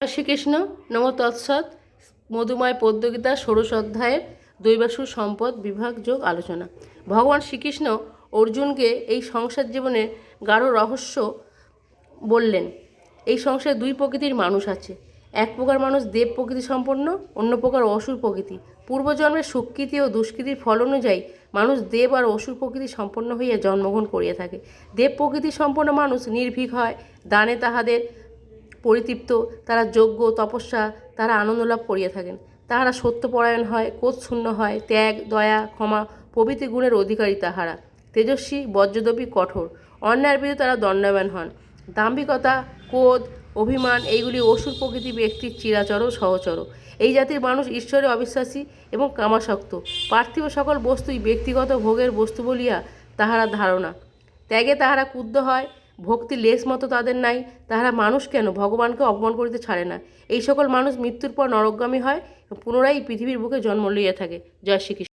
শ্রীকৃষ্ণ নম তৎসৎ। মধুময় পদ্মগীতা ষোড়শ অধ্যায়ের দৈবাসুর সম্পদ বিভাগ যোগ আলোচনা। ভগবান শ্রীকৃষ্ণ অর্জুনকে এই সংসার জীবনের গাঢ় রহস্য বললেন, এই সংসারে দুই প্রকৃতির মানুষ আছে। এক প্রকার মানুষ দেব প্রকৃতি সম্পন্ন, অন্য প্রকার অসুর প্রকৃতি। পূর্বজন্মের সুকৃতি ও দুষ্কৃতির ফল অনুযায়ী মানুষ দেব আর অসুর প্রকৃতি সম্পন্ন হইয়া জন্মগ্রহণ করিয়া থাকে। দেব প্রকৃতি সম্পন্ন মানুষ নির্ভীক হয়, দানে তাহাদের পরিতৃপ্ত, তারা যোগ্য, তপস্যা, তারা আনন্দ লাভ করিয়া থাকেন। তাহারা সত্যপরায়ণ হয়, ক্রোধশূন্য হয়, ত্যাগ, দয়া, ক্ষমা, প্রভৃতি গুণের অধিকারী তাহারা। তেজস্বী, বজ্রদপী কঠোর, অন্যায়ের বিরুদ্ধে তারা দণ্ডায়মান হন। দাম্ভিকতা, ক্রোধ, অভিমান, এইগুলি অসুর প্রকৃতি ব্যক্তির চিরাচর সহচর। এই জাতির মানুষ ঈশ্বরে অবিশ্বাসী এবং কামাসক্ত পার্থিব সকল বস্তুই ব্যক্তিগত ভোগের বস্তু বলিয়া তাহারা ধারণা। ত্যাগে তাহারা ক্রুদ্ধ হয় ভক্তি লেশ মতো তাদের নাই, তাহারা মানুষ কেন? ভগবানকে অপমান করিতে ছাড়ে না। এই সকল মানুষ মৃত্যুর পর নরকগামী হয় পুনরায় পৃথিবীর বুকে জন্ম লইয়া থাকে। জয় শ্রীকৃষ্ণ।